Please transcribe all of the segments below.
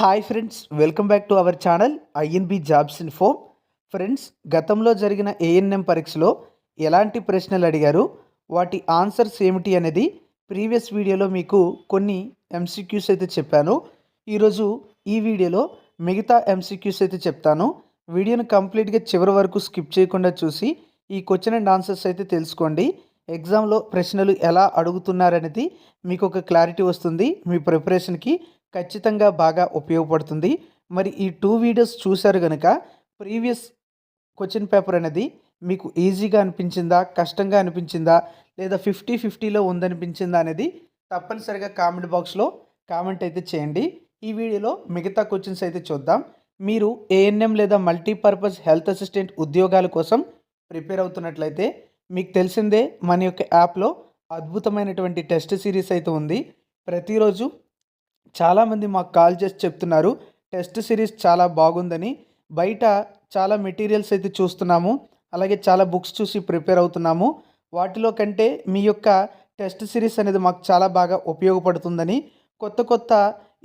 Hi friends welcome back to our channel INB jobs info friends గతంలో జరిగిన ANM పరీక్షలో ఎలాంటి ప్రశ్నలు అడిగారు? వాటి ఆన్సర్స్ ఏమిటి అనేది ప్రీవియస్ వీడియోలో మీకు కొన్ని ఎంసీక్యూస్ అయితే చెప్పాను. ఈరోజు ఈ వీడియోలో మిగతా ఎంసీక్యూస్ అయితే చెప్తాను. వీడియోను కంప్లీట్గా చివరి వరకు స్కిప్ చేయకుండా చూసి ఈ క్వశ్చన్ అండ్ ఆన్సర్స్ అయితే తెలుసుకోండి. ఎగ్జామ్లో ప్రశ్నలు ఎలా అడుగుతున్నారనేది మీకు ఒక క్లారిటీ వస్తుంది. మీ ప్రిపరేషన్కి ఖచ్చితంగా బాగా ఉపయోగపడుతుంది. మరి ఈ టూ వీడియోస్ చూశారు కనుక ప్రీవియస్ క్వశ్చన్ పేపర్ అనేది మీకు ఈజీగా అనిపించిందా కష్టంగా అనిపించిందా లేదా ఫిఫ్టీ ఫిఫ్టీలో ఉందనిపించిందా అనేది తప్పనిసరిగా కామెంట్ బాక్స్లో కామెంట్ అయితే చేయండి. ఈ వీడియోలో మిగతా క్వశ్చన్స్ అయితే చూద్దాం. మీరు ఏఎన్ఎం లేదా మల్టీపర్పస్ హెల్త్ అసిస్టెంట్ ఉద్యోగాల కోసం ప్రిపేర్ అవుతున్నట్లయితే మీకు తెలిసిందే మన యొక్క యాప్లో అద్భుతమైనటువంటి టెస్ట్ సిరీస్ అయితే ఉంది. ప్రతిరోజు చాలామంది మాకు కాల్ చేసి చెప్తున్నారు టెస్ట్ సిరీస్ చాలా బాగుందని. బయట చాలా మెటీరియల్స్ అయితే చూస్తున్నాము అలాగే చాలా బుక్స్ చూసి ప్రిపేర్ అవుతున్నాము. వాటిలో కంటే మీ యొక్క టెస్ట్ సిరీస్ అనేది మాకు చాలా బాగా ఉపయోగపడుతుందని కొత్త కొత్త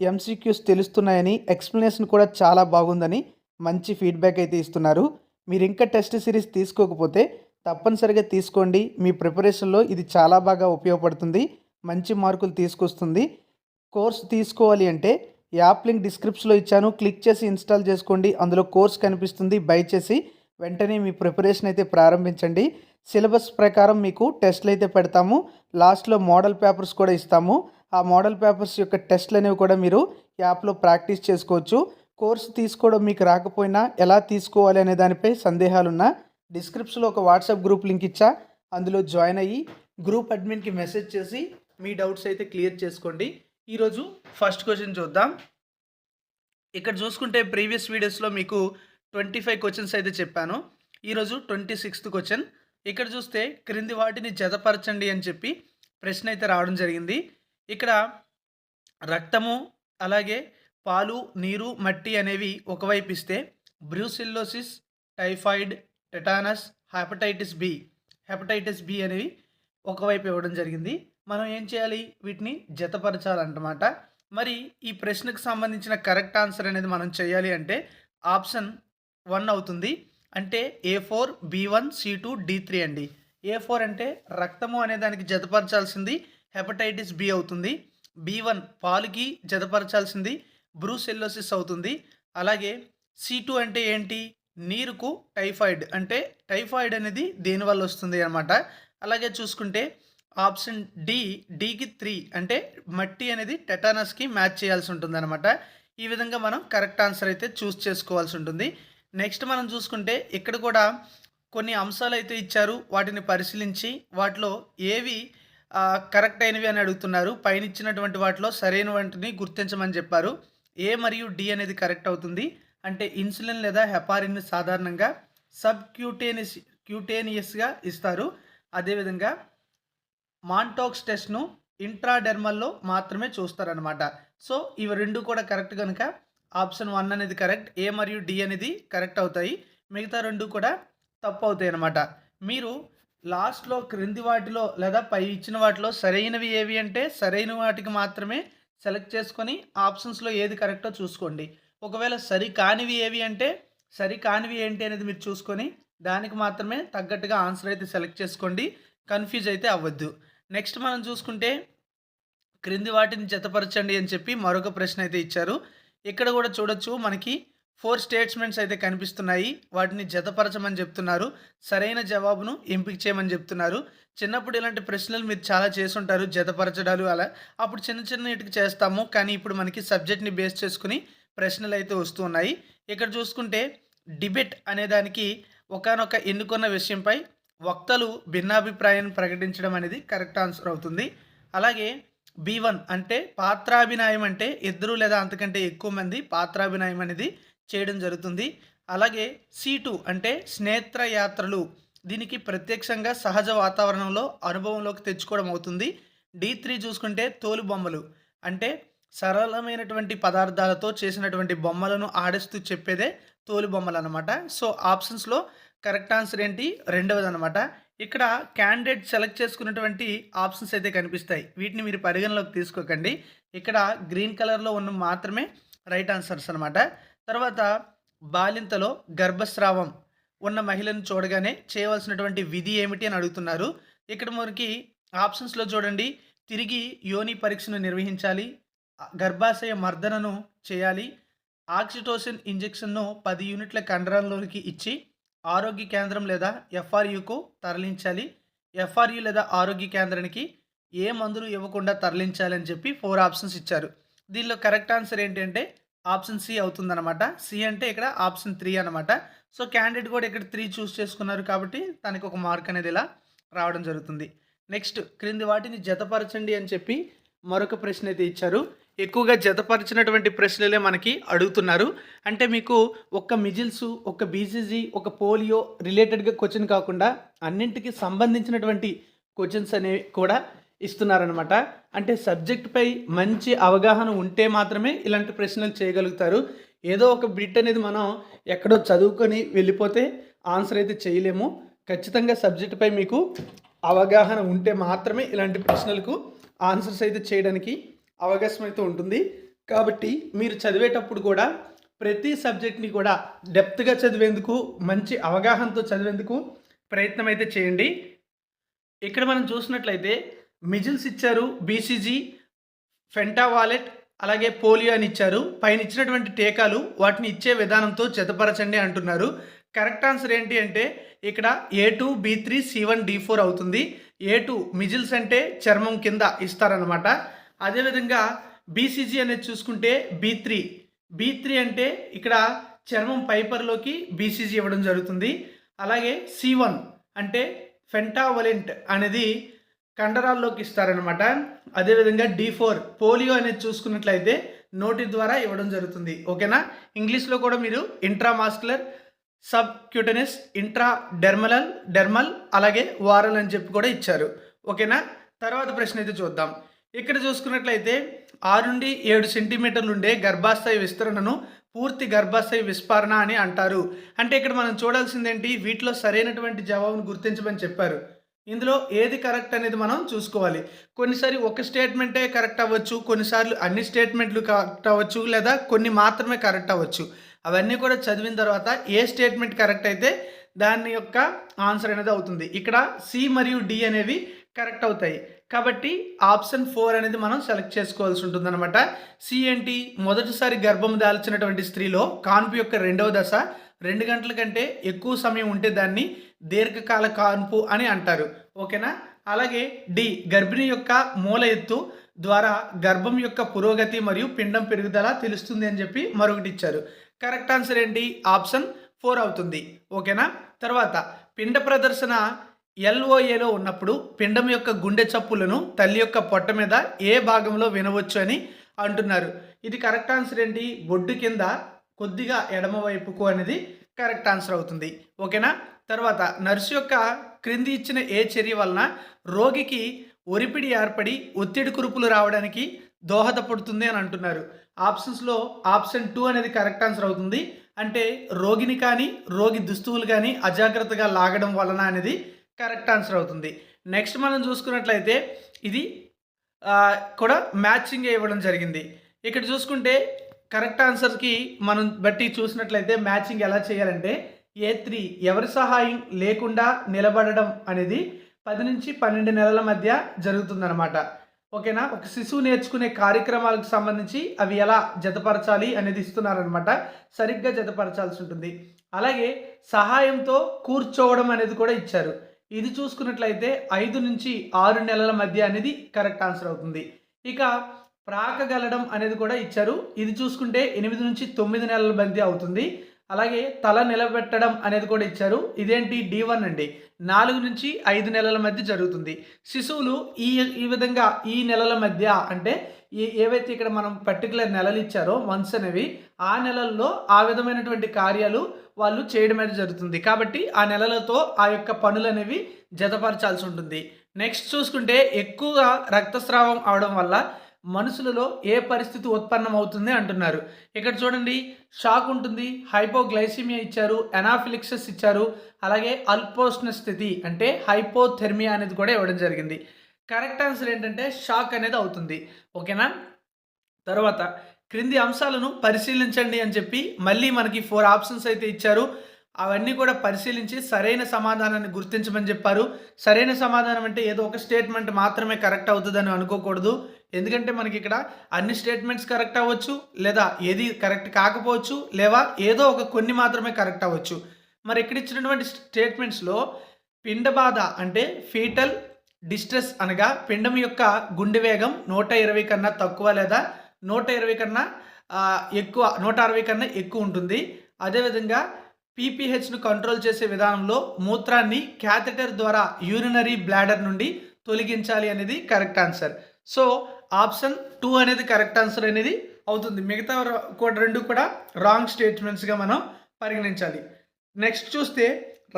ఎంసీక్యూస్ తెలుస్తున్నాయని ఎక్స్ప్లెనేషన్ కూడా చాలా బాగుందని మంచి ఫీడ్బ్యాక్ అయితే ఇస్తున్నారు. మీరు ఇంకా టెస్ట్ సిరీస్ తీసుకోకపోతే తప్పనిసరిగా తీసుకోండి. మీ ప్రిపరేషన్లో ఇది చాలా బాగా ఉపయోగపడుతుంది మంచి మార్కులు తీసుకొస్తుంది. కోర్స్ తీసుకోవాలి అంటే యాప్ లింక్ డిస్క్రిప్షన్లో ఇచ్చాను. క్లిక్ చేసి ఇన్స్టాల్ చేసుకోండి. అందులో కోర్స్ కనిపిస్తుంది. బై చేసి వెంటనే మీ ప్రిపరేషన్ అయితే ప్రారంభించండి. సిలబస్ ప్రకారం మీకు టెస్ట్లు అయితే పెడతాము. లాస్ట్లో మోడల్ పేపర్స్ కూడా ఇస్తాము. ఆ మోడల్ పేపర్స్ యొక్క టెస్ట్లు అనేవి కూడా మీరు యాప్లో ప్రాక్టీస్ చేసుకోవచ్చు. కోర్సు తీసుకోవడం మీకు రాకపోయినా ఎలా తీసుకోవాలి అనే దానిపై సందేహాలున్నా డిస్క్రిప్షన్లో ఒక వాట్సాప్ గ్రూప్ లింక్ ఇచ్చా. అందులో జాయిన్ అయ్యి గ్రూప్ అడ్మిన్కి మెసేజ్ చేసి మీ డౌట్స్ అయితే క్లియర్ చేసుకోండి. ఈరోజు ఫస్ట్ క్వశ్చన్ చూద్దాం. ఇక్కడ చూసుకుంటే ప్రీవియస్ వీడియోస్లో మీకు ట్వంటీ ఫైవ్ క్వశ్చన్స్ అయితే చెప్పాను. ఈరోజు ట్వంటీ సిక్స్త్ క్వశ్చన్. ఇక్కడ చూస్తే క్రింది వాటిని జతపరచండి అని చెప్పి ప్రశ్న అయితే రావడం జరిగింది. ఇక్కడ రక్తము అలాగే పాలు నీరు మట్టి అనేవి ఒకవైపు ఇస్తే brucellosis typhoid tetanus hepatitis B. Hepatitis B అనేవి ఒకవైపు ఇవ్వడం జరిగింది. మనం ఏం చేయాలి? వీటిని జతపరచాలన్నమాట. మరి ఈ ప్రశ్నకు సంబంధించిన కరెక్ట్ ఆన్సర్ అనేది మనం చేయాలి అంటే ఆప్షన్ వన్ అవుతుంది. అంటే A four B one C two D three అండి. ఏ ఫోర్ అంటే రక్తము అనే దానికి జతపరచాల్సింది హెపటైటిస్ బి అవుతుంది. బి వన్ పాలుకి జతపరచాల్సింది బ్రూసెల్లోసిస్ అవుతుంది. అలాగే సి టూ అంటే ఏంటి? నీరుకు టైఫాయిడ్. అంటే టైఫాయిడ్ అనేది దేనివల్ల వస్తుంది అనమాట అలాగే చూసుకుంటే ఆప్షన్ డి డికి త్రీ అంటే మట్టి అనేది టెటానస్కి మ్యాచ్ చేయాల్సి ఉంటుంది అనమాట ఈ విధంగా మనం కరెక్ట్ ఆన్సర్ అయితే చూస్ చేసుకోవాల్సి ఉంటుంది. నెక్స్ట్ మనం చూసుకుంటే ఇక్కడ కూడా కొన్ని అంశాలు అయితే ఇచ్చారు. వాటిని పరిశీలించి వాటిలో ఏవి కరెక్ట్ అయినవి అని అడుగుతున్నారు. పైన ఇచ్చినటువంటి వాటిలో సరైన వాటిని గుర్తించమని చెప్పారు. ఏ మరియు డి అనేది కరెక్ట్ అవుతుంది. అంటే ఇన్సులిన్ లేదా హెపారిన్ సాధారణంగా సబ్ క్యూటేనియస్ క్యూటేనియస్గా ఇస్తారు. అదేవిధంగా మాంటోక్స్ టెస్ట్ను ఇంట్రాడెర్మల్లో మాత్రమే చూస్తారనమాట సో ఇవి రెండు కూడా కరెక్ట్ కనుక ఆప్షన్ వన్ అనేది కరెక్ట్ ఏ మరియు డి అనేది కరెక్ట్ అవుతాయి. మిగతా రెండు కూడా తప్పు అవుతాయి అనమాట మీరు లాస్ట్లో క్రింది వాటిలో లేదా పై ఇచ్చిన వాటిలో సరైనవి ఏవి అంటే సరైన వాటికి మాత్రమే సెలెక్ట్ చేసుకొని ఆప్షన్స్లో ఏది కరెక్టో చూసుకోండి. ఒకవేళ సరి కానివి ఏవి అంటే సరి కానివి ఏంటి అనేది మీరు చూసుకొని దానికి మాత్రమే తగ్గట్టుగా ఆన్సర్ అయితే సెలెక్ట్ చేసుకోండి. కన్ఫ్యూజ్ అయితే అవ్వద్దు. నెక్స్ట్ మనం చూసుకుంటే క్రింది వాటిని జతపరచండి అని చెప్పి మరొక ప్రశ్న అయితే ఇచ్చారు. ఇక్కడ కూడా చూడొచ్చు మనకి ఫోర్ స్టేట్స్మెంట్స్ అయితే కనిపిస్తున్నాయి. వాటిని జతపరచమని చెప్తున్నారు. సరైన జవాబును ఎంపిక చేయమని చెప్తున్నారు. చిన్నప్పుడు ఇలాంటి ప్రశ్నలు మీరు చాలా చేసుంటారు జతపరచడాలు అలా. అప్పుడు చిన్న చిన్న ఇటుకు చేస్తాము. కానీ ఇప్పుడు మనకి సబ్జెక్ట్ని బేస్ చేసుకుని ప్రశ్నలు అయితే వస్తున్నాయి ఇక్కడ చూసుకుంటే డిబేట్ అనే దానికి ఒకనొక ఎన్నుకున్న విషయంపై వక్తలు భిన్నాభిప్రాయాన్ని ప్రకటించడం అనేది కరెక్ట్ ఆన్సర్ అవుతుంది. అలాగే బి వన్ అంటే పాత్రాభినయం అంటే ఇద్దరు లేదా అంతకంటే ఎక్కువ మంది పాత్రాభినయం అనేది చేయడం జరుగుతుంది. అలాగే సి టూ అంటే స్నేత్ర యాత్రలు దీనికి ప్రత్యక్షంగా సహజ వాతావరణంలో అనుభవంలోకి తెచ్చుకోవడం అవుతుంది. డి త్రీ చూసుకుంటే తోలు బొమ్మలు. అంటే సరళమైనటువంటి పదార్థాలతో చేసినటువంటి బొమ్మలను ఆడిస్తూ చెప్పేదే తోలు బొమ్మలు అనమాట సో ఆప్షన్స్లో కరెక్ట్ ఆన్సర్ ఏంటి? రెండవది అనమాట ఇక్కడ క్యాండిడేట్ సెలెక్ట్ చేసుకున్నటువంటి ఆప్షన్స్ అయితే కనిపిస్తాయి. వీటిని మీరు పరిగణలోకి తీసుకోకండి. ఇక్కడ గ్రీన్ కలర్లో ఉన్న మాత్రమే రైట్ ఆన్సర్స్ అనమాట తర్వాత బాలింతలో గర్భస్రావం ఉన్న మహిళను చూడగానే చేయవలసినటువంటి విధి ఏమిటి అని అడుగుతున్నారు. ఇక్కడ మనకి ఆప్షన్స్లో చూడండి. తిరిగి యోని పరీక్షను నిర్వహించాలి. గర్భాశయ మర్దనను చేయాలి. ఆక్సిటోసిన్ ఇంజెక్షన్ను పది యూనిట్ల కండరంలోకి ఇచ్చి ఆరోగ్య కేంద్రం లేదా ఎఫ్ఆర్యుకు తరలించాలి. ఎఫ్ఆర్యు లేదా ఆరోగ్య కేంద్రానికి ఏ మందులు ఇవ్వకుండా తరలించాలని చెప్పి ఫోర్ ఆప్షన్స్ ఇచ్చారు. దీనిలో కరెక్ట్ ఆన్సర్ ఏంటంటే ఆప్షన్ సి అవుతుందన్నమాట. సి అంటే ఇక్కడ ఆప్షన్ త్రీ అనమాట సో క్యాండిడేట్ కూడా ఇక్కడ త్రీ చూస్ చేసుకున్నారు కాబట్టి తనకు ఒక మార్క్ అనేది ఇలా రావడం జరుగుతుంది. నెక్స్ట్ క్రింది వాటిని జతపరచండి అని చెప్పి మరొక ప్రశ్న అయితే ఇచ్చారు. ఎక్కువగా జతపరిచినటువంటి ప్రశ్నలే మనకి అడుగుతున్నారు. అంటే మీకు ఒక్క మిజిల్స్ ఒక బీసీజీ ఒక పోలియో రిలేటెడ్గా క్వశ్చన్ కాకుండా అన్నింటికి సంబంధించినటువంటి క్వశ్చన్స్ అనేవి కూడా ఇస్తున్నారనమాట అంటే సబ్జెక్ట్పై మంచి అవగాహన ఉంటే మాత్రమే ఇలాంటి ప్రశ్నలు చేయగలుగుతారు. ఏదో ఒక బిట్ అనేది మనం ఎక్కడో చదువుకొని వెళ్ళిపోతే ఆన్సర్ అయితే చేయలేము. ఖచ్చితంగా సబ్జెక్టుపై మీకు అవగాహన ఉంటే మాత్రమే ఇలాంటి ప్రశ్నలకు ఆన్సర్స్ అయితే చేయడానికి అవకాశం అయితే ఉంటుంది. కాబట్టి మీరు చదివేటప్పుడు కూడా ప్రతి సబ్జెక్ట్ని కూడా డెప్త్గా చదివేందుకు మంచి అవగాహనతో చదివేందుకు ప్రయత్నం అయితే చేయండి. ఇక్కడ మనం చూసినట్లయితే మిజిల్స్ ఇచ్చారు బీసీజీ ఫెంటా వాలెట్ అలాగే పోలియో అని ఇచ్చారు. పైన ఇచ్చినటువంటి టీకాలు వాటిని ఇచ్చే విధానంతో జతపరచండి అంటున్నారు. కరెక్ట్ ఆన్సర్ ఏంటి అంటే ఇక్కడ A two B three C one D four అవుతుంది. ఏ టూ మిజిల్స్ అంటే చర్మం కింద ఇస్తారనమాట అదేవిధంగా బీసీజీ అనేది చూసుకుంటే బీ త్రీ బీ త్రీ అంటే ఇక్కడ చర్మం పైపర్లోకి బీసీజీ ఇవ్వడం జరుగుతుంది. అలాగే సి వన్ అంటే ఫెంటావలెంట్ అనేది కండరాల్లోకి ఇస్తారనమాట అదేవిధంగా డి ఫోర్ పోలియో అనేది చూసుకున్నట్లయితే నోటి ద్వారా ఇవ్వడం జరుగుతుంది. ఓకేనా? ఇంగ్లీష్లో కూడా మీరు intramuscular subcutaneous intradermal dermal అలాగే వారల్ అని చెప్పి కూడా ఇచ్చారు. ఓకేనా? తర్వాత ప్రశ్న అయితే చూద్దాం. ఇక్కడ చూసుకున్నట్లయితే ఆరు నుండి ఏడు సెంటీమీటర్లు ఉండే గర్భాశయ విస్తరణను పూర్తి గర్భాశయ విస్ఫారణ అని అంటారు. అంటే ఇక్కడ మనం చూడాల్సిందేంటి? వీటిలో సరైనటువంటి జవాబును గుర్తించమని చెప్పారు. ఇందులో ఏది కరెక్ట్ అనేది మనం చూసుకోవాలి. కొన్నిసారి ఒక స్టేట్మెంటే కరెక్ట్ అవ్వచ్చు కొన్నిసార్లు అన్ని స్టేట్మెంట్లు కరెక్ట్ అవ్వచ్చు లేదా కొన్ని మాత్రమే కరెక్ట్ అవ్వచ్చు. అవన్నీ కూడా చదివిన తర్వాత ఏ స్టేట్మెంట్ కరెక్ట్ అయితే దాని యొక్క ఆన్సర్ అనేది అవుతుంది. ఇక్కడ సి మరియు డి అనేవి కరెక్ట్ అవుతాయి. కాబట్టి ఆప్షన్ ఫోర్ అనేది మనం సెలెక్ట్ చేసుకోవాల్సి ఉంటుంది అనమాట సి ఏంటి మొదటిసారి గర్భం దాల్చినటువంటి స్త్రీలో కాన్పు యొక్క రెండవ దశ రెండు గంటల కంటే ఎక్కువ సమయం ఉంటే దాన్ని దీర్ఘకాల కాన్పు అని అంటారు. ఓకేనా? అలాగే డి గర్భిణి యొక్క మూల ఎత్తు ద్వారా గర్భం యొక్క పురోగతి మరియు పిండం పెరుగుదల తెలుస్తుంది అని చెప్పి మరొకటి ఇచ్చారు. కరెక్ట్ ఆన్సర్ ఏంటి? ఆప్షన్ ఫోర్ అవుతుంది. ఓకేనా? తర్వాత పిండ ప్రదర్శన ఎల్ఓఏలో ఉన్నప్పుడు పిండం యొక్క గుండె చప్పులను తల్లి యొక్క పొట్ట మీద ఏ భాగంలో వినవచ్చు అని అంటున్నారు. ఇది కరెక్ట్ ఆన్సర్ ఏంటి? బొడ్డు కింద కొద్దిగా ఎడమ వైపుకు అనేది కరెక్ట్ ఆన్సర్ అవుతుంది. ఓకేనా? తర్వాత నర్సు యొక్క క్రింది ఇచ్చిన ఏ చర్య వలన రోగికి ఒరిపిడి ఏర్పడి ఒత్తిడి కురుపులు రావడానికి దోహదపడుతుంది అని అంటున్నారు. ఆప్షన్స్లో ఆప్షన్ టూ అనేది కరెక్ట్ ఆన్సర్ అవుతుంది. అంటే రోగిని కానీ రోగి దుస్తువులు కానీ అజాగ్రత్తగా లాగడం వలన అనేది కరెక్ట్ ఆన్సర్ అవుతుంది. నెక్స్ట్ మనం చూసుకున్నట్లయితే ఇది కూడా మ్యాచింగ్ ఇవ్వడం జరిగింది. ఇక్కడ చూసుకుంటే కరెక్ట్ ఆన్సర్కి మనం బట్టి చూసినట్లయితే మ్యాచింగ్ ఎలా చేయాలంటే ఏ త్రీ ఎవరి సహాయం లేకుండా నిలబడడం అనేది పది నుంచి పన్నెండు నెలల మధ్య జరుగుతుందన్నమాట. ఓకేనా? ఒక శిశువు నేర్చుకునే కార్యక్రమాలకు సంబంధించి అవి ఎలా జతపరచాలి అనేది ఇస్తున్నారనమాట సరిగ్గా జతపరచాల్సి ఉంటుంది. అలాగే సహాయంతో కూర్చోవడం అనేది కూడా ఇచ్చారు. ఇది చూసుకున్నట్లయితే ఐదు నుంచి ఆరు నెలల మధ్య అనేది కరెక్ట్ ఆన్సర్ అవుతుంది. ఇక ప్రాకగలడం అనేది కూడా ఇచ్చారు. ఇది చూసుకుంటే ఎనిమిది నుంచి తొమ్మిది నెలల మధ్య అవుతుంది. అలాగే తల నిలబెట్టడం అనేది కూడా ఇచ్చారు. ఇదేంటి? డి వన్ అండి. నాలుగు నుంచి ఐదు నెలల మధ్య జరుగుతుంది. శిశువులు ఈ ఈ విధంగా ఈ నెలల మధ్య అంటే ఈ ఏవైతే ఇక్కడ మనం పర్టికులర్ నెలలు ఇచ్చారో మంత్స్ అనేవి ఆ నెలల్లో ఆ విధమైనటువంటి కార్యాలు వాళ్ళు చేయడం అనేది జరుగుతుంది. కాబట్టి ఆ నెలలతో ఆ యొక్క పనులు అనేవి జతపరచాల్సి ఉంటుంది నెక్స్ట్ చూసుకుంటే ఎక్కువగా రక్తస్రావం అవడం వల్ల మనుషులలో ఏ పరిస్థితి ఉత్పన్నం అవుతుంది అంటున్నారు. ఇక్కడ చూడండి షాక్ ఉంటుంది హైపోగ్లైసిమియా ఇచ్చారు ఎనాఫిలిక్సస్ ఇచ్చారు అలాగే అల్పోష్ణ స్థితి అంటే హైపోథెర్మియా అనేది కూడా ఇవ్వడం జరిగింది. కరెక్ట్ ఆన్సర్ ఏంటంటే షాక్ అనేది అవుతుంది. ఓకేనా? తర్వాత క్రింది అంశాలను పరిశీలించండి అని చెప్పి మళ్ళీ మనకి ఫోర్ ఆప్షన్స్ అయితే ఇచ్చారు. అవన్నీ కూడా పరిశీలించి సరైన సమాధానాన్ని గుర్తించమని చెప్పారు. సరైన సమాధానం అంటే ఏదో ఒక స్టేట్మెంట్ మాత్రమే కరెక్ట్ అవుతుందని అనుకోకూడదు. ఎందుకంటే మనకి ఇక్కడ అన్ని స్టేట్మెంట్స్ కరెక్ట్ అవ్వచ్చు లేదా ఏది కరెక్ట్ కాకపోవచ్చు లేదా ఏదో ఒక కొన్ని మాత్రమే కరెక్ట్ అవ్వచ్చు. మరి ఇక్కడ ఇచ్చినటువంటి స్టేట్మెంట్స్లో పిండ బాధ అంటే ఫీటల్ డిస్ట్రెస్ అనగా పిండం యొక్క గుండె వేగం నూట ఇరవై కన్నా తక్కువ లేదా నూట ఇరవై కన్నా ఎక్కువ నూట అరవై కన్నా ఎక్కువ ఉంటుంది. అదేవిధంగా పీపీహెచ్ను కంట్రోల్ చేసే విధానంలో మూత్రాన్ని క్యాథెటర్ ద్వారా యూరినరీ బ్లాడర్ నుండి తొలగించాలి అనేది correct answer. So option two అనేది కరెక్ట్ ఆన్సర్ అనేది అవుతుంది. మిగతా కూడా రెండు కూడా రాంగ్ స్టేట్మెంట్స్గా మనం పరిగణించాలి. నెక్స్ట్ చూస్తే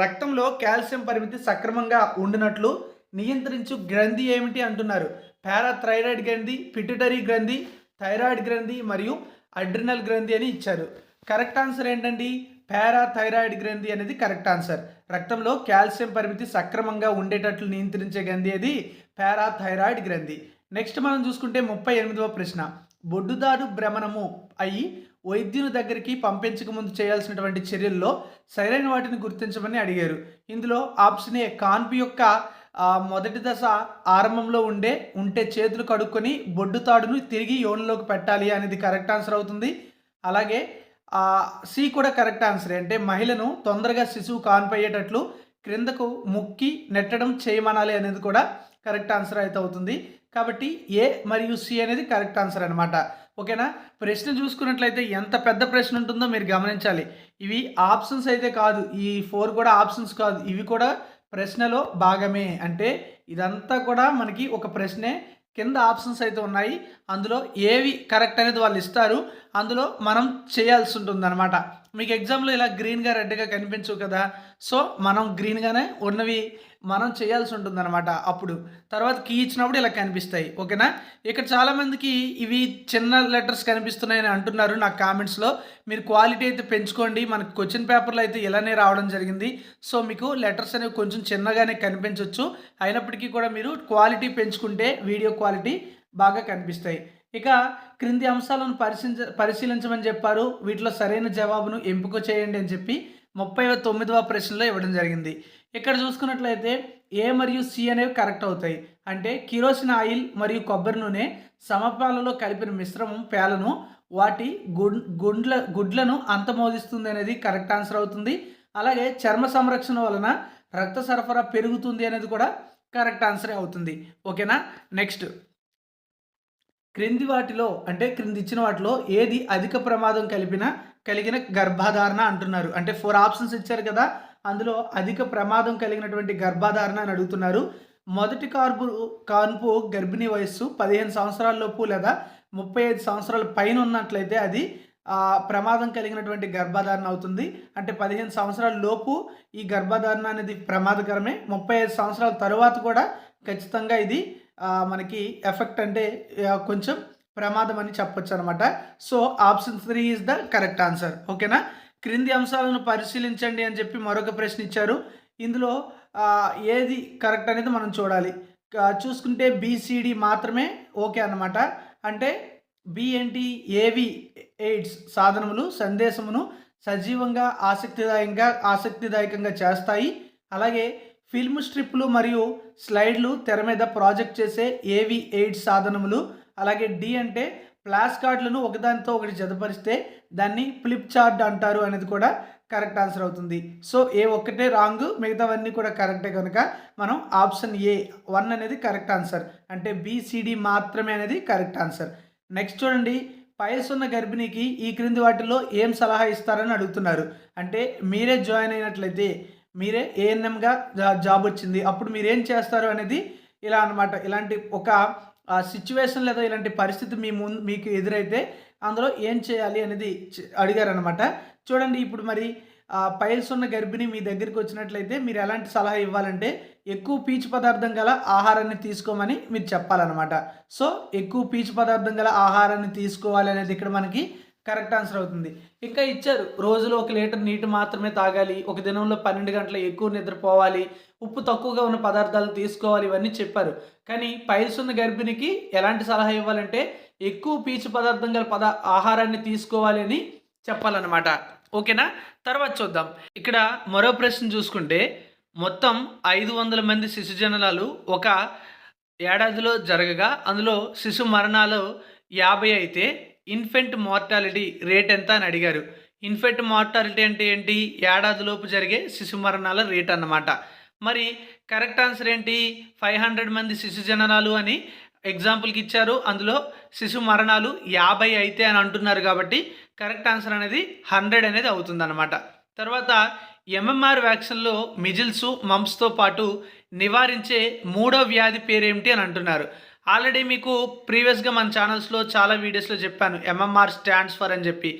రక్తంలో కాల్షియం పరిమితి సక్రమంగా ఉండినట్లు నియంత్రించు గ్రంథి ఏమిటి అంటున్నారు. పారాథైరాయిడ్ గ్రంథి పిట్యుటరీ గ్రంథి థైరాయిడ్ గ్రంథి మరియు అడ్రినల్ గ్రంథి అని ఇచ్చారు. కరెక్ట్ ఆన్సర్ ఏంటండి? పారాథైరాయిడ్ గ్రంథి అనేది కరెక్ట్ ఆన్సర్. రక్తంలో కాల్షియం పరిమితి సక్రమంగా ఉండేటట్లు నియంత్రించే గ్రంథి అది పారాథైరాయిడ్ గ్రంథి. నెక్స్ట్ మనం చూసుకుంటే ముప్పై ఎనిమిదవ ప్రశ్న. బొడ్డుదారు భ్రమణము అయి వైద్యుని దగ్గరికి పంపించక ముందు చేయాల్సినటువంటి చర్యల్లో సరైన వాటిని గుర్తించమని అడిగారు. ఇందులో ఆప్షన్ ఏ కాన్పు యొక్క మొదటి దశ ఆరంభంలో ఉండే ఉంటే చేతులు కడుక్కొని బొడ్డు తాడును తిరిగి యోనిలోకి పెట్టాలి అనేది కరెక్ట్ ఆన్సర్ అవుతుంది. అలాగే ఆ, సి కూడా కరెక్ట్ ఆన్సర్. అంటే మహిళను తొందరగా శిశువు కాన్పయ్యేటట్లు క్రిందకు ముక్కి నెట్టడం చేయమనాలి అనేది కూడా కరెక్ట్ ఆన్సర్ అయితే అవుతుంది. కాబట్టి ఏ మరియు సి అనేది కరెక్ట్ ఆన్సర్ అనమాట ఓకేనా? ప్రశ్న చూసుకున్నట్లయితే ఎంత పెద్ద ప్రశ్న ఉంటుందో మీరు గమనించాలి. ఇవి ఆప్షన్స్ అయితే కాదు. ఈ ఫోర్ కూడా ఆప్షన్స్ కాదు. ఇవి కూడా ప్రశ్నలో భాగమే. అంటే ఇదంతా కూడా మనకి ఒక ప్రశ్నే కింద ఆప్షన్స్ అయితే ఉన్నాయి. అందులో ఏవి కరెక్ట్ అనేది వాళ్ళు ఇస్తారు. అందులో మనం చేయాల్సి ఉంటుంది అనమాట మీకు ఎగ్జామ్లో ఇలా గ్రీన్గా రెడ్గా కనిపించవు కదా. సో మనం గ్రీన్గానే ఉన్నవి మనం చేయాల్సి ఉంటుంది అనమాట అప్పుడు. తర్వాత కీ ఇచ్చినప్పుడు ఇలా కనిపిస్తాయి. ఓకేనా ఇక్కడ చాలామందికి ఇవి చిన్న లెటర్స్ కనిపిస్తున్నాయని అంటున్నారు నా కామెంట్స్లో మీరు క్వాలిటీ అయితే పెంచుకోండి. మనకు క్వశ్చన్ పేపర్లో అయితే ఇలానే రావడం జరిగింది. సో మీకు లెటర్స్ అనేవి కొంచెం చిన్నగానే కనిపించవచ్చు అయినప్పటికీ కూడా మీరు క్వాలిటీ పెంచుకుంటే వీడియో క్వాలిటీ బాగా కనిపిస్తాయి. ఇక క్రింది అంశాలను పరిశీలించ పరిశీలించమని చెప్పారు. వీటిలో సరైన జవాబును ఎంపిక చేయండి అని చెప్పి ముప్పై తొమ్మిదవ ప్రశ్నలో ఇవ్వడం జరిగింది. ఇక్కడ చూసుకున్నట్లయితే ఏ మరియు సి అనేవి కరెక్ట్ అవుతాయి. అంటే కిరోసిన్ ఆయిల్ మరియు కొబ్బరి నూనె సమపాలలో కలిపిన మిశ్రమం పేలను వాటి గుండ్ల గుడ్లను అంతమోదిస్తుంది అనేది కరెక్ట్ ఆన్సర్ అవుతుంది. అలాగే చర్మ సంరక్షణ వలన రక్త సరఫరా పెరుగుతుంది అనేది కూడా కరెక్ట్ ఆన్సరే అవుతుంది. ఓకేనా? నెక్స్ట్. క్రింది వాటిలో అంటే క్రింది ఇచ్చిన వాటిలో ఏది అధిక ప్రమాదం కలిపిన కలిగిన గర్భధారణ అంటున్నారు. అంటే ఫోర్ ఆప్షన్స్ ఇచ్చారు కదా అందులో అధిక ప్రమాదం కలిగినటువంటి గర్భధారణ అని అడుగుతున్నారు. మొదటి కార్పు కాన్పు గర్భిణీ వయస్సు పదిహేను సంవత్సరాలలోపు లేదా ముప్పై ఐదు సంవత్సరాల పైన ఉన్నట్లయితే అది ప్రమాదం కలిగినటువంటి గర్భధారణ అవుతుంది. అంటే పదిహేను సంవత్సరాల లోపు ఈ గర్భధారణ అనేది ప్రమాదకరమే. ముప్పై ఐదు సంవత్సరాల తర్వాత కూడా ఖచ్చితంగా ఇది మనకి ఎఫెక్ట్ అంటే కొంచెం ప్రమాదం అని చెప్పొచ్చు అనమాట so option three is the correct answer. ఓకేనా? క్రింది అంశాలను పరిశీలించండి అని చెప్పి మరొక ప్రశ్న ఇచ్చారు. ఇందులో ఏది కరెక్ట్ అనేది మనం చూడాలి. చూసుకుంటే బీసీడి మాత్రమే ఓకే అన్నమాట. అంటే బిఎన్టి ఏవి ఎయిడ్స్ సాధనములు సందేశమును సజీవంగా ఆసక్తిదాయంగా ఆసక్తిదాయకంగా చేస్తాయి. అలాగే ఫిల్మ్ స్ట్రిప్లు మరియు స్లైడ్లు తెర మీద ప్రాజెక్ట్ చేసే ఏవి ఎయిడ్స్ సాధనములు అలాగే డి అంటే ప్లాస్ కార్డులను ఒకదానితో ఒకటి జతపరిస్తే దాన్ని ఫ్లిప్ చార్ట్ అంటారు అనేది కూడా కరెక్ట్ ఆన్సర్ అవుతుంది. సో ఏ ఒక్కటే రాంగ్ మిగతావన్నీ కూడా కరెక్టే కనుక మనం ఆప్షన్ ఏ వన్ అనేది కరెక్ట్ ఆన్సర్ అంటే బీసీడి మాత్రమే అనేది కరెక్ట్ ఆన్సర్. నెక్స్ట్ చూడండి పైల్స్ ఉన్న గర్భిణికి ఈ క్రింది వాటిలో ఏం సలహా ఇస్తారని అడుగుతున్నారు. అంటే మీరే జాయిన్ అయినట్లయితే మీరే ఏఎన్ఎంగా జాబ్ వచ్చింది. అప్పుడు మీరు ఏం చేస్తారు అనేది ఇలా అన్నమాట. ఇలాంటి ఒక సిచ్యువేషన్ లేదా ఇలాంటి పరిస్థితి మీ ముందు మీకు ఎదురైతే అందులో ఏం చేయాలి అనేది అడిగారనమాట చూడండి ఇప్పుడు మరి పైల్స్ ఉన్న గర్భిణి మీ దగ్గరికి వచ్చినట్లయితే మీరు ఎలాంటి సలహా ఇవ్వాలంటే ఎక్కువ పీచు పదార్థం గల ఆహారాన్ని తీసుకోమని మీరు చెప్పాలన్నమాట. సో ఎక్కువ పీచు పదార్థం గల ఆహారాన్ని తీసుకోవాలి అనేది ఇక్కడ మనకి కరెక్ట్ ఆన్సర్ అవుతుంది. ఇంకా ఇచ్చారు రోజులో ఒక లీటర్ నీటి మాత్రమే తాగాలి ఒక దినంలో పన్నెండు గంటల ఎక్కువ నిద్రపోవాలి ఉప్పు తక్కువగా ఉన్న పదార్థాలు తీసుకోవాలి ఇవన్నీ చెప్పారు. కానీ పైల్స్ ఉన్న గర్భిణికి ఎలాంటి సలహా ఇవ్వాలంటే ఎక్కువ పీచు పదార్థం గల పద ఆహారాన్ని తీసుకోవాలి అని చెప్పాలన్నమాట. ఓకేనా? తర్వాత చూద్దాం. ఇక్కడ మరో ప్రశ్న చూసుకుంటే మొత్తం ఐదు వందల మంది శిశు జననాలు ఒక ఏడాదిలో జరగగా అందులో శిశు మరణాలు యాభై అయితే ఇన్ఫెంట్ మార్టాలిటీ రేట్ ఎంత అని అడిగారు. ఇన్ఫెంట్ మార్టాలిటీ అంటే ఏంటి? ఏడాదిలోపు జరిగే శిశు మరణాల రేట్ అన్నమాట. మరి కరెక్ట్ ఆన్సర్ ఏంటి? ఫైవ్ హండ్రెడ్ మంది శిశు జననాలు అని ఎగ్జాంపుల్కి ఇచ్చారు. అందులో శిశు మరణాలు యాభై అయితే అని అంటున్నారు కాబట్టి కరెక్ట్ ఆన్సర్ అనేది హండ్రెడ్ అనేది అవుతుందన్నమాట. తర్వాత ఎంఎంఆర్ వ్యాక్సిన్లో మిజిల్స్ మమ్స్తో పాటు నివారించే మూడో వ్యాధి పేరేమిటి అని అంటున్నారు. ఆల్రెడీ మీకు ప్రీవియస్గా మన ఛానల్స్లో చాలా వీడియోస్లో చెప్పాను. ఎంఎంఆర్ స్టాండ్స్ ఫర్ అని చెప్పి.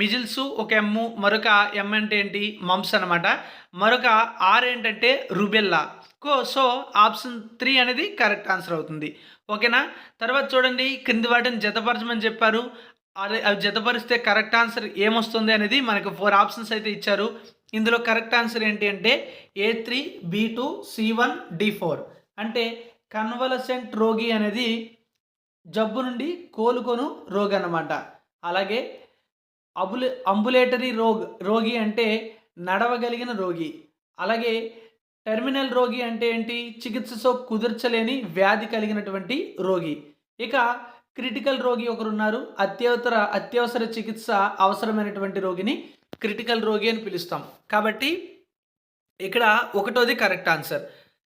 మిజిల్స్ ఒక ఎమ్ము మరొక ఎం అంటే ఏంటి? మమ్స్ అనమాట మరొక ఆర్ ఏంటంటే రుబెల్లా కో సో ఆప్షన్ త్రీ అనేది కరెక్ట్ ఆన్సర్ అవుతుంది. ఓకేనా తర్వాత చూడండి క్రింది వాటిని జతపరచమని చెప్పారు. అదే అవి జతపరిస్తే కరెక్ట్ ఆన్సర్ ఏమొస్తుంది అనేది మనకు ఫోర్ ఆప్షన్స్ అయితే ఇచ్చారు. ఇందులో కరెక్ట్ ఆన్సర్ ఏంటి అంటే A three B two C one D four అంటే కన్వలసెంట్ రోగి అనేది జబ్బు నుండి కోలుకొను రోగి అన్నమాట. అలాగే అబులే అంబులేటరీ రోగ్ రోగి అంటే నడవగలిగిన రోగి. అలాగే టెర్మినల్ రోగి అంటే ఏంటి? చికిత్సతో కుదర్చలేని వ్యాధి కలిగినటువంటి రోగి. ఇక క్రిటికల్ రోగి ఒకరున్నారు. అత్యవసర అత్యవసర చికిత్స అవసరమైనటువంటి రోగిని క్రిటికల్ రోగి అని పిలుస్తాం. కాబట్టి ఇక్కడ ఒకటోది కరెక్ట్ ఆన్సర్.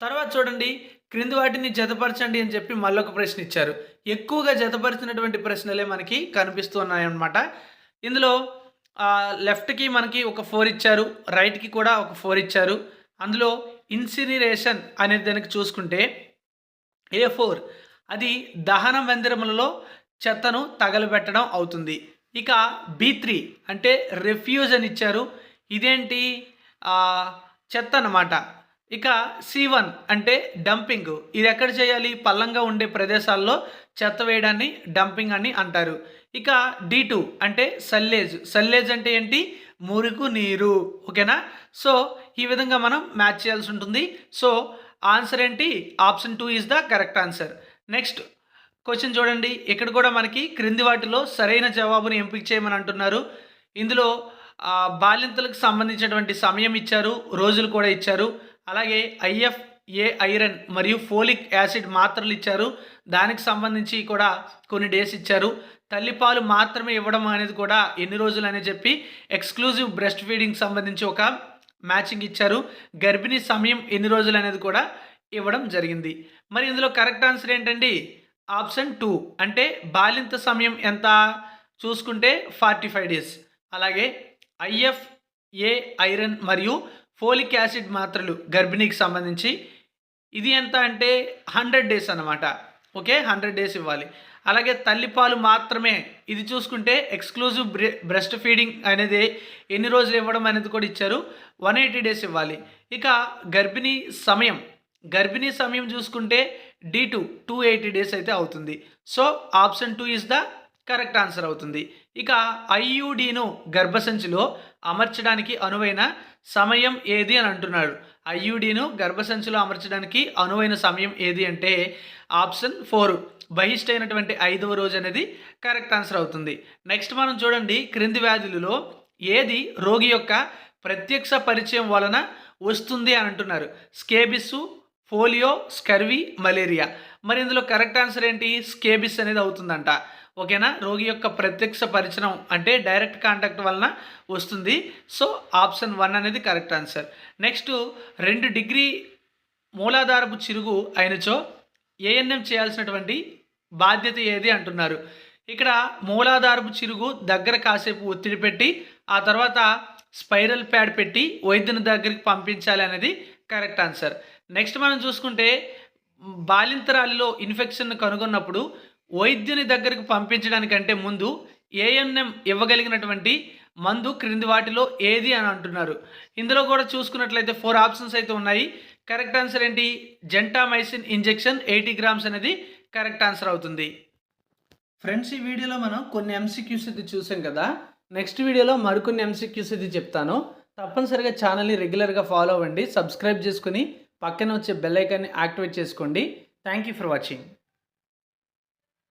తర్వాత చూడండి. క్రింది వాటిని జతపరచండి అని చెప్పి మళ్ళొక ప్రశ్న ఇచ్చారు. ఎక్కువగా జతపరిచినటువంటి ప్రశ్నలే మనకి కనిపిస్తున్నాయన్నమాట. ఇందులో లెఫ్ట్కి మనకి ఒక ఫోర్ ఇచ్చారు రైట్కి కూడా ఒక ఫోర్ ఇచ్చారు. అందులో ఇన్సినరేషన్ అనే దానికి చూసుకుంటే ఏ ఫోర్? అది దహన మందిరములలో చెత్తను తగలబెట్టడం అవుతుంది. ఇక బి త్రీ అంటే రెఫ్యూజ్ అని ఇచ్చారు. ఇదేంటి? చెత్త అన్నమాట ఇక సి వన్ అంటే డంపింగ్. ఇది ఎక్కడ చేయాలి? పల్లంగా ఉండే ప్రదేశాల్లో చెత్త వేయడాన్ని డంపింగ్ అని అంటారు. ఇక డి టూ అంటే సల్లేజ్. సల్లేజ్ అంటే ఏంటి? మురుకు నీరు. ఓకేనా? సో ఈ విధంగా మనం మ్యాచ్ చేయాల్సి ఉంటుంది. సో ఆన్సర్ ఏంటి? Option two is the correct answer. Next question చూడండి. ఇక్కడ కూడా మనకి క్రింది వాటిలో సరైన జవాబును ఎంపిక చేయమని అంటున్నారు. ఇందులో బాలింతలకు సంబంధించినటువంటి సమయం ఇచ్చారు. రోజులు కూడా ఇచ్చారు. అలాగే ఐఎఫ్ ఏ ఐరన్ మరియు ఫోలిక్ యాసిడ్ మాత్రలు ఇచ్చారు. దానికి సంబంధించి కూడా కొన్ని డేస్ ఇచ్చారు. తల్లిపాలు మాత్రమే ఇవ్వడం అనేది కూడా ఎన్ని రోజులు అని చెప్పి ఎక్స్క్లూజివ్ బ్రెస్ట్ ఫీడింగ్ సంబంధించి ఒక మ్యాచింగ్ ఇచ్చారు. గర్భిణీ సమయం ఎన్ని రోజులు అనేది కూడా ఇవ్వడం జరిగింది. మరి ఇందులో కరెక్ట్ ఆన్సర్ ఏంటండి? ఆప్షన్ టూ అంటే బాలింత సమయం ఎంత? చూసుకుంటే ఫార్టీ ఫైవ్ డేస్. అలాగే ఐఎఫ్ ఏ ఐరన్ మరియు ఫోలిక్ యాసిడ్ మాత్రలు గర్భిణీకి సంబంధించి. ఇది ఎంత అంటే హండ్రెడ్ డేస్ అనమాట ఓకే? హండ్రెడ్ డేస్ ఇవ్వాలి. అలాగే తల్లిపాలు మాత్రమే. ఇది చూసుకుంటే ఎక్స్క్లూజివ్ బ్రె బ్రెస్ట్ ఫీడింగ్ అనేది ఎన్ని రోజులు ఇవ్వడం అనేది కూడా ఇచ్చారు. వన్ ఎయిటీ డేస్ ఇవ్వాలి. ఇక గర్భిణీ సమయం. గర్భిణీ సమయం చూసుకుంటే D two two eighty days అయితే అవుతుంది. So option two is the correct answer అవుతుంది. ఇక ఐయుడిను గర్భసంచిలో అమర్చడానికి అనువైన సమయం ఏది అని అంటున్నాడు. ఐయుడిను గర్భసంచిలో అమర్చడానికి అనువైన సమయం ఏది అంటే ఆప్షన్ ఫోర్. బహిష్టైనటువంటి ఐదవ రోజు అనేది కరెక్ట్ ఆన్సర్ అవుతుంది. నెక్స్ట్ మనం చూడండి క్రింది వ్యాధులలో ఏది రోగి యొక్క ప్రత్యక్ష పరిచయం వలన వస్తుంది అని అంటున్నారు. Scabies polio scurvy malaria. మరి ఇందులో కరెక్ట్ ఆన్సర్ ఏంటి? స్కేబిస్ అనేది అవుతుందంట. ఓకేనా? రోగి యొక్క ప్రత్యక్ష పరిచయం అంటే డైరెక్ట్ కాంటాక్ట్ వలన వస్తుంది. సో ఆప్షన్ వన్ అనేది కరెక్ట్ ఆన్సర్ నెక్స్ట్ రెండు డిగ్రీ మూలాధారపు చిరుగు అయినచో ఏఎన్ఎం చేయాల్సినటువంటి బాధ్యత ఏది అంటున్నారు? ఇక్కడ మూలాధారపు చిరుగు దగ్గర కాసేపు ఒత్తిడి పెట్టి ఆ తర్వాత స్పైరల్ ప్యాడ్ పెట్టి వైద్యుని దగ్గరికి పంపించాలి అనేది కరెక్ట్ ఆన్సర్ నెక్స్ట్ మనం చూసుకుంటే బాలింతరాలిలో ఇన్ఫెక్షన్ కనుగొన్నప్పుడు వైద్యుని దగ్గరకు పంపించడానికంటే ముందు ఏఎన్ఎం ఇవ్వగలిగినటువంటి మందు క్రింది వాటిలో ఏది అని అంటున్నారు. ఇందులో కూడా చూసుకున్నట్లయితే ఫోర్ ఆప్షన్స్ అయితే ఉన్నాయి. కరెక్ట్ ఆన్సర్ ఏంటి? జెంటామైసిన్ ఇంజెక్షన్ ఎయిటీ గ్రామ్స్ అనేది కరెక్ట్ ఆన్సర్ అవుతుంది. ఫ్రెండ్స్ ఈ వీడియోలో మనం కొన్ని ఎంసీక్యూస్ అయితే చూసాం కదా. నెక్స్ట్ వీడియోలో మరికొన్ని ఎంసీక్యూస్ అయితే చెప్తాను. తప్పనిసరిగా ఛానల్ని రెగ్యులర్గా ఫాలో అవ్వండి. సబ్స్క్రైబ్ చేసుకుని పక్కన వచ్చే బెల్ ఐకాన్ని యాక్టివేట్ చేసుకోండి. Thank you for watching